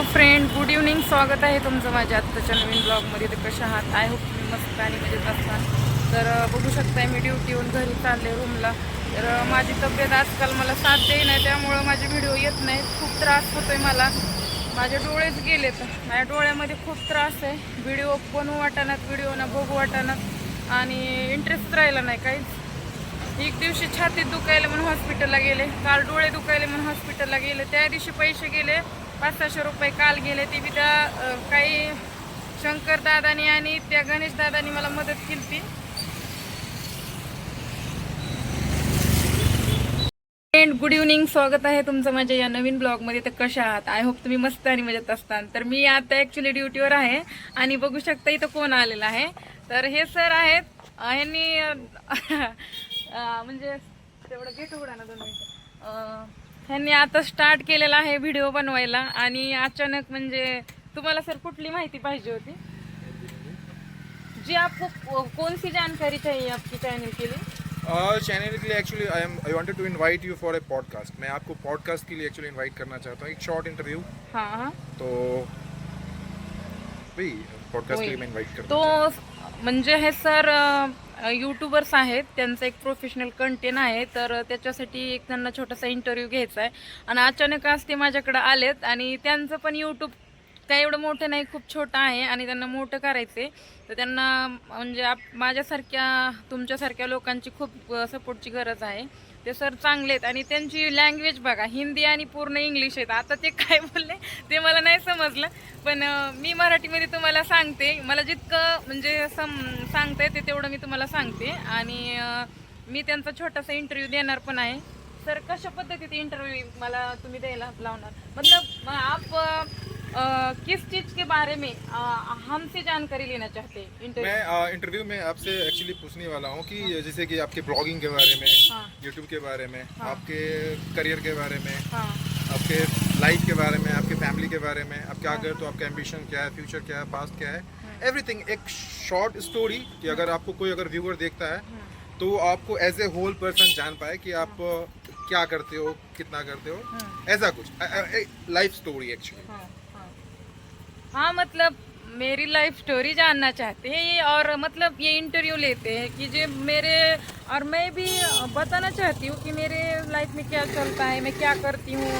Hello friend good evening. स्वागत आहे तुमचं माझ्या आत्ताच्या नवीन ब्लॉगमध्ये. तर कशा आहात? आय होप तुम्ही मस्त आणि मजेत असताल तर बघू शकताय मी ड्युटीहून घरी चालले रूमला. तर माझी तब्येत आजकाल मला साथ देई नाही त्यामुळं माझे व्हिडिओ येत नाहीत. खूप त्रास होतो आहे मला. माझे डोळेच गेलेत. माझ्या डोळ्यामध्ये खूप त्रास आहे. व्हिडिओ बनवू वाटाणात व्हिडिओ ना बघू वाटाणात आणि इंटरेस्ट राहिला नाही काहीच. एक दिवशी छातीत दुखायला म्हणून हॉस्पिटलला गेले. काल डोळे दुखायले म्हणून हॉस्पिटलला गेले. त्या दिवशी पैसे गेले. पाच सहाशे रुपये काल गेले ते बी त्या काही शंकरदादानी आणि त्या गणेशदादानी मला मदत केली ती फ्रेंड गुड इव्हनिंग स्वागत आहे तुमचं माझ्या या नवीन ब्लॉगमध्ये तर कशा आहात? आय होप तुम्ही मस्त आणि मजेत असताल तर मी आता ॲक्च्युली ड्युटीवर आहे आणि बघू शकता इथं कोण आलेलं आहे. तर हे सर आहेत. ह्यांनी म्हणजे तेवढं घेतो उडा ना दोन मिनिटं. ह्यांनी आता स्टार्ट केलेला आहे व्हिडिओ बनवायला आणि अचानक म्हणजे तुम्हाला सर कुठली माहिती पाहिजे होती? जी आपको को- कौन सी जानकारी चाहिए आपकी चैनल के लिए? चैनल के लिए actually I am I wanted to invite you for a podcast मैं आपको पॉडकास्ट के लिए एक्चुअली इनवाइट करना चाहता हूँ एक शॉर्ट इंटरव्यू हाँ हाँ। तो पॉडकास्ट के लिए. मैं इनवाइट तो म्हणजे हे सर यूट्यूबर्स आहेत त्यांचं एक प्रोफेशनल कंटेंट आहे तर त्याच्यासाठी एक त्यांना छोटासा इंटरव्ह्यू घ्यायचा आहे. आणि अचानक आज ते माझ्याकडे आलेत आणि त्यांचं पण यूट्यूब काय एवढं मोठं नाही खूप छोटं आहे आणि त्यांना मोठं करायचं तर त्यांना म्हणजे आप माझ्यासारख्या तुमच्यासारख्या लोकांची खूप सपोर्टची गरज आहे. ते सर चांगले आहेत. आणि त्यांची लँग्वेज बघा हिंदी आणि पूर्ण इंग्लिश आहेत. आता ते काय बोलले ते मला नाही समजलं. पण मी मराठीमध्ये तुम्हाला सांगते मला जितकं म्हणजे सम सांगता येते तेवढं मी तुम्हाला सांगते. आणि मी त्यांचा छोटासा इंटरव्ह्यू देणार पण आहे. सर कशा पद्धतीत इंटरव्ह्यू मला तुम्ही द्यायला लावणार? मतलब आप किस चीज़ के बारे में हमसे जानकारी लेना चाहते हैं इंटरव्यू मैं इंटरव्यू में आपसे एक्चुअली पूछने वाला हूँ कि हाँ। जैसे कि आपके ब्लॉगिंग के बारे में हाँ। यूट्यूब के बारे में हाँ। आपके करियर के बारे में हाँ। आपके लाइफ के बारे में आपके फैमिली के बारे में आप क्या कर तो आपका एम्बिशन क्या है फ्यूचर क्या है पास्ट क्या है एवरीथिंग एक शॉर्ट स्टोरी कि अगर आपको कोई अगर व्यूअर देखता है तो आपको एज ए होल पर्सन जान पाए कि आप क्या करते हो कितना करते हो ऐसा कुछ। लाइफ स्टोरी एक्चुअली हाँ, मतलब मेरी लाइफ स्टोरी जानना चाहते हैं ये और मतलब ये इंटरव्यू लेते हैं कि जो मेरे और मैं भी बताना चाहती हूँ कि मेरे लाइफ में क्या चलता है मैं क्या करती हूँ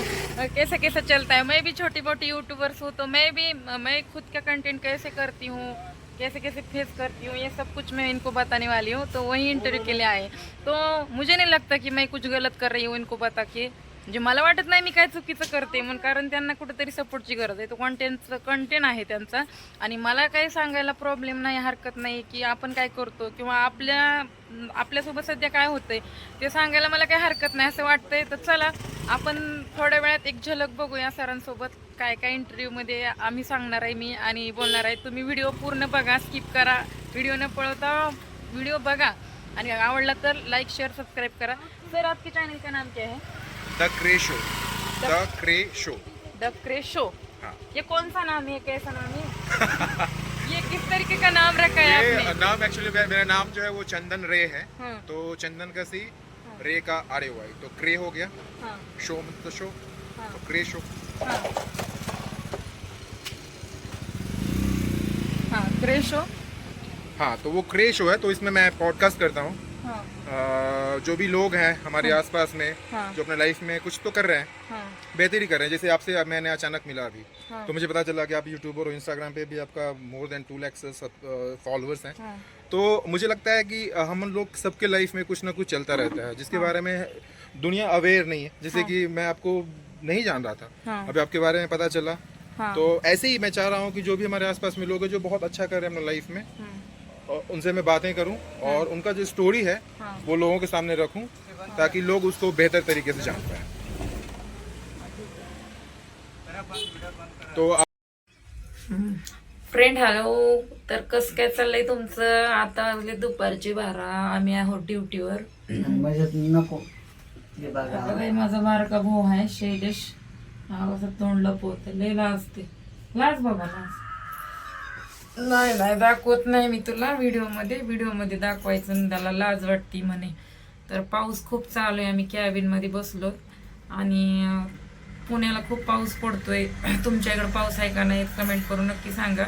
कैसे कैसे चलता है। मैं भी छोटी मोटी यूट्यूबर्स हूँ तो मैं भी मैं खुद का कंटेंट कैसे करती हूँ कैसे कैसे फेस करती हूँ ये सब कुछ मैं इनको बताने वाली हूँ तो वही इंटरव्यू के लिए आए तो मुझे नहीं लगता कि मैं कुछ गलत कर रही हूँ इनको बता के। म्हणजे मला वाटत नाही मी काय चुकीचं करते म्हणून कारण त्यांना कुठेतरी सपोर्टची गरज आहे. तो कॉन्टेंटचं कंटेंट आहे त्यांचा. आणि मला काही सांगायला प्रॉब्लेम नाही हरकत नाही की आपण काय करतो किंवा आपल्या आपल्यासोबत सध्या काय होतंय ते सांगायला मला काही हरकत नाही. असं वाटतंय तर चला आपण थोड्या वेळात एक झलक बघूया सरांसोबत काय काय इंटरव्ह्यूमध्ये आम्ही सांगणार आहे मी आणि बोलणार आहे. तुम्ही व्हिडिओ पूर्ण बघा स्किप करा. व्हिडिओ न पळवता व्हिडिओ बघा. आणि आवडला तर लाईक शेअर सबस्क्राईब करा. सर आपके चैनल का नाम क्या है? The cray show the cray show the cray show हाँ। ये कौन सा नाम है? कैसा नाम है? ये किस तरीके का नाम रखा है आपने? नाम एक्चुअली मेरा नाम जो है वो चंदन रे है। हाँ। तो चंदन का सी रे का आर ए वाई तो क्रे हो गया। हाँ। शो मतलब शो। हाँ। तो क्रे शो। हाँ। हाँ क्रे शो। हाँ तो वो क्रे शो है तो इसमें मैं पॉडकास्ट करता हूँ। हाँ। जो भी लोग हैं हमारे हाँ। आसपास में हाँ। जो अपने लाइफ में कुछ तो कर रहे हैं हाँ। बेहतरी कर रहे हैं। जैसे आपसे मैंने अचानक मिला अभी हाँ। तो मुझे पता चला कि आप यूट्यूबर और इंस्टाग्राम पे भी आपका more than two lakhs followers हैं। हाँ। तो मुझे लगता है कि हम लोग सबके लाइफ में कुछ ना कुछ चलता रहता है जिसके बारे में दुनिया अवेयर नहीं है। जैसे कि मैं आपको नहीं जान रहा था हाँ। अभी आपके बारे में पता चला। हाँ। तो ऐसे ही मैं चाह रहा हूँ कि जो भी हमारे आसपास में लोग हैं जो बहुत अच्छा कर रहे हैं अपने लाइफ में और उनसे मैं बातें करूं और उनका जो स्टोरी है हाँ। वो लोगों के सामने रखूं ताकि लोग उसको बेहतर तरीके से जान पाए। तो फ्रेंड हॅलो तर कसं काय चाललंय तुमचं? आता वाजले दुपारची बारा आम्ही आहोत ड्युटीवर म्हणजे नको. माझा बारका भाऊ आहे शैलेश. हा कसं तोंड लपवत लय लाजते लाज बाबा लाज. नाही नाही दाखवत नाही मी तुला व्हिडिओमध्ये. व्हिडिओमध्ये दाखवायचं त्याला लाज वाटती म्हणे. तर पाऊस खूप चालू आहे. आम्ही कॅबिनमध्ये बसलो. आणि पुण्याला खूप पाऊस पडतोय. तुमच्याकडे पाऊस आहे का नाही कमेंट करून नक्की सांगा.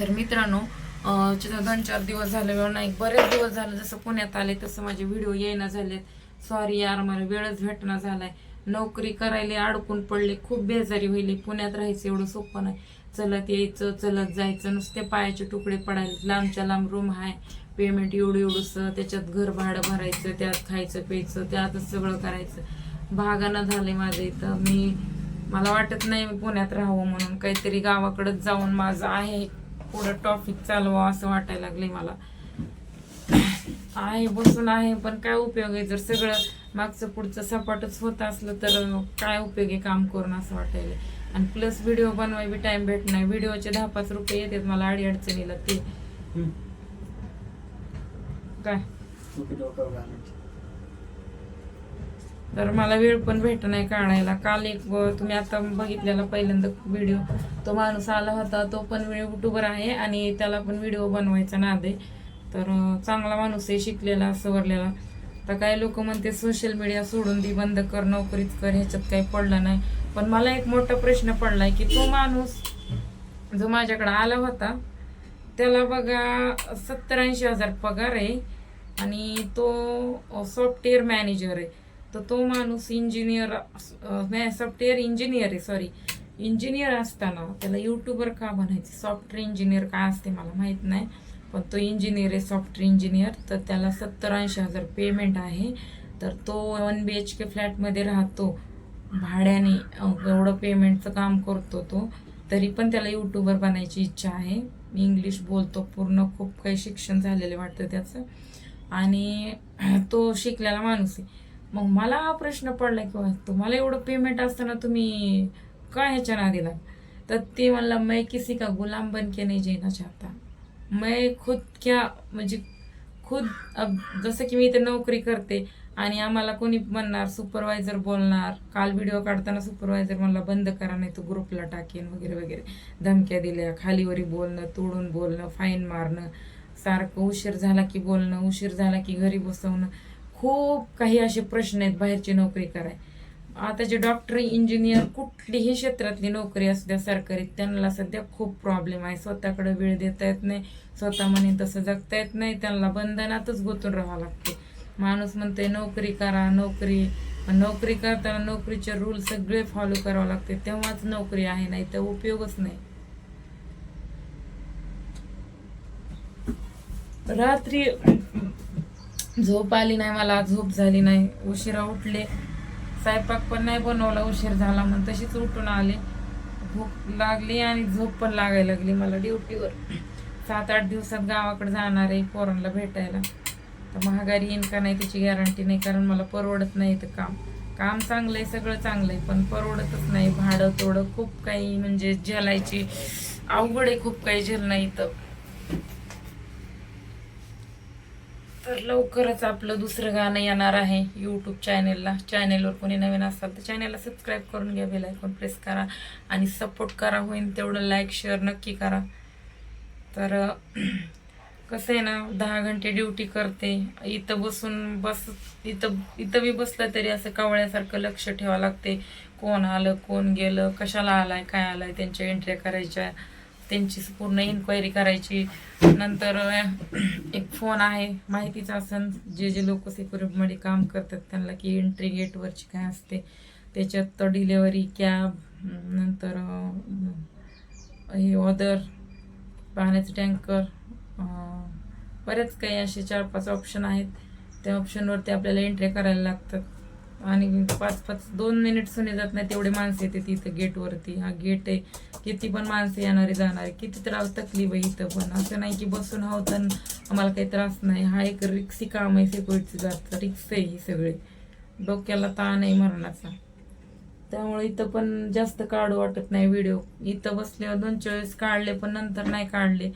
तर मित्रांनो दोन चार दिवस झाले वेळ नाही. बरेच दिवस झाले जसं पुण्यात आले तसं माझे व्हिडिओ येईना झालेत. सॉरी यार मला वेळच भेटणं झालाय. नोकरी करायला अडकून पडले. खूप बेजारी होईल पुण्यात राहायचं एवढं सोपं नाही. चलत यायचं चलत जायचं नुसते पायाचे तुकडे पडायचे लांबच्या लांब रूम आहे पेमेंट एवढं एवढंसं त्याच्यात घर भाडं भरायचं त्यात खायचं प्यायचं त्यातच सगळं करायचं. भागानं झाले माझं इथं. मी मला वाटत नाही मी पुण्यात राहावं म्हणून. काहीतरी गावाकडंच जाऊन माझं आहे पुढं टॉपिक चालवा असं वाटायला लागले मला. आहे बसून आहे पण काय उपयोग आहे? जर सगळं मागचं पुढचं सपाटच होत असलं तर काय उपयोग आहे काम करून असं वाटायला आणि प्लस व्हिडिओ बनवाय बी टाइम भेट नाही. व्हिडिओचे दहा पाच रुपये येतात. मला अडी अडचणीला ते. काय. तर मला वेळ पण भेट नाही काढायला. काल एक तुम्ही आता बघितलेला पहिल्यांदा व्हिडिओ तो माणूस आला होता. तो पण युट्यूबर आहे आणि त्याला पण व्हिडिओ बनवायचा नाद आहे. तर चांगला माणूस आहे. शिकलेला सवरलेला. तर काही लोक म्हणते सोशल मीडिया सोडून दी बंद कर नोकरीत कर ह्याच्यात काही पडलं नाही. पण मला एक मोठा प्रश्न पडलाय की तो माणूस जो माझ्याकडे आला होता त्याला बघा सत्तर ऐंशी हजार पगार आहे आणि तो सॉफ्टवेअर मॅनेजर आहे. तर तो माणूस इंजिनियर सॉफ्टवेअर इंजिनियर आहे सॉरी इंजिनियर असताना त्याला युट्यूबर का बनायचं सॉफ्टवेअर इंजिनियर काय असते मला माहीत नाही. पण तो इंजिनियर आहे सॉफ्टवेअर इंजिनियर तर त्याला सत्तर ऐंशी हजार पेमेंट आहे. तर तो वन बी एच के फ्लॅटमध्ये राहतो. भाड्याने एवढं पेमेंटचं काम करतो तो. तरी पण त्याला यूट्यूबर बनायची इच्छा आहे. मी इंग्लिश बोलतो पूर्ण. खूप काही शिक्षण झालेलं वाटतं त्याचं. आणि तो शिकलेला माणूस आहे. मग मला हा प्रश्न पडला की तुम्हाला एवढं पेमेंट असताना तुम्ही का ह्याच्या नादीला तर ते म्हणलं मैं किसी का गुलाम बन के नाही जेना चाहता. मैं खुद क्या म्हणजे खुद अब जसं की मी इथे नोकरी करते आणि आम्हाला कोणी म्हणणार सुपरवायझर बोलणार काल व्हिडिओ काढताना सुपरवायझर म्हणला बंद करा नाही तू ग्रुपला टाकेन वगैरे वगैरे. धमक्या दिल्या खालीवरी बोलणं तोडून बोलणं फाईन मारणं. सारखं उशीर झाला की बोलणं उशीर झाला की घरी बसवणं. खूप काही असे प्रश्न आहेत बाहेरची नोकरी कराय. आता जे डॉक्टर इंजिनियर कुठलीही क्षेत्रातली नोकरी असू द्या सरकारी त्यांना सध्या खूप प्रॉब्लेम आहे. स्वतःकडे वेळ देता येत नाही स्वतः म्हणे तसं जगता येत नाही त्यांना बंधनातच गोतून राहावं लागते. माणूस म्हणते नोकरी करा नोकरी. नोकरी करताना नोकरीचे रूल सगळे फॉलो करावे लागते. तेव्हाच नोकरी आहे नाही तर उपयोगच नाही. रात्री झोप आली नाही मला झोप झाली नाही. उशिरा उठले स्वयंपाक पण नाही बनवला उशीर झाला म्हणून तशीच उठून आले. भूक लागली आणि झोप पण लागायला लागली मला ड्युटीवर. सात आठ दिवसात गावाकडे जाणार आहे पोरांना भेटायला. तर महागारी येईन का नाही त्याची गॅरंटी नाही कारण मला परवडत नाही तर काम. काम चांगलं आहे सगळं चांगलं आहे पण परवडतच नाही. भाडं तोडं खूप काही म्हणजे झेलायची अवघड आहे खूप काही झेल इथं. तर तर लवकरच आपलं दुसरं गाणं येणार आहे यूट्यूब चॅनेलला चॅनेलवर कोणी नवीन असाल तर चॅनेलला सबस्क्राईब करून घ्या बेल आयकॉन प्रेस करा आणि सपोर्ट करा होईल तेवढं लाईक शेअर नक्की करा. तर कसं आहे ना दहा घंटे ड्युटी करते. इथं बसून बस इथं इथं बी बसलं तरी असं कावळ्यासारखं लक्ष ठेवावं लागते. कोण आलं कोण गेलं कशाला आलाय काय आलाय त्यांच्या एंट्र्या करायच्या. त्यांची पूर्ण इन्क्वायरी करायची. नंतर एक फोन आहे माहितीच असन जे जे लोक सिक्युरिटीमध्ये काम करतात त्यांना की एंट्री गेटवरची काय असते. त्याच्यात डिलेवरी कॅब नंतर हे ऑदर पाण्याचे टँकर बरेच काही असे चार पाच ऑप्शन आहेत. त्या ऑप्शनवरती आपल्याला एंट्री करायला लागतात. आणि पाच पाच दोन मिनिट सुने जात नाही तेवढे माणसं येते तिथं गेटवरती हा गेट आहे. किती पण माणसं येणारे जाणारे किती त्रास तकलीफ आहे इथं पण. असं नाही की बसून आहोत तर आम्हाला काही त्रास नाही. हा एक रिक्सी काम आहे सिक्युरिटी जात रिक्स आहे ही सगळे. डोक्याला ताण आहे मरणाचा. त्यामुळे इथं पण जास्त काढू वाटत नाही व्हिडिओ इथं बसल्यावर दोन चोवीस काढले पण नंतर नाही काढले.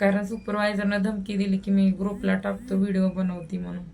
कारण सुपरवायझरनं धमकी दिली की मी ग्रुपला टाकतो व्हिडिओ बनवते म्हणून.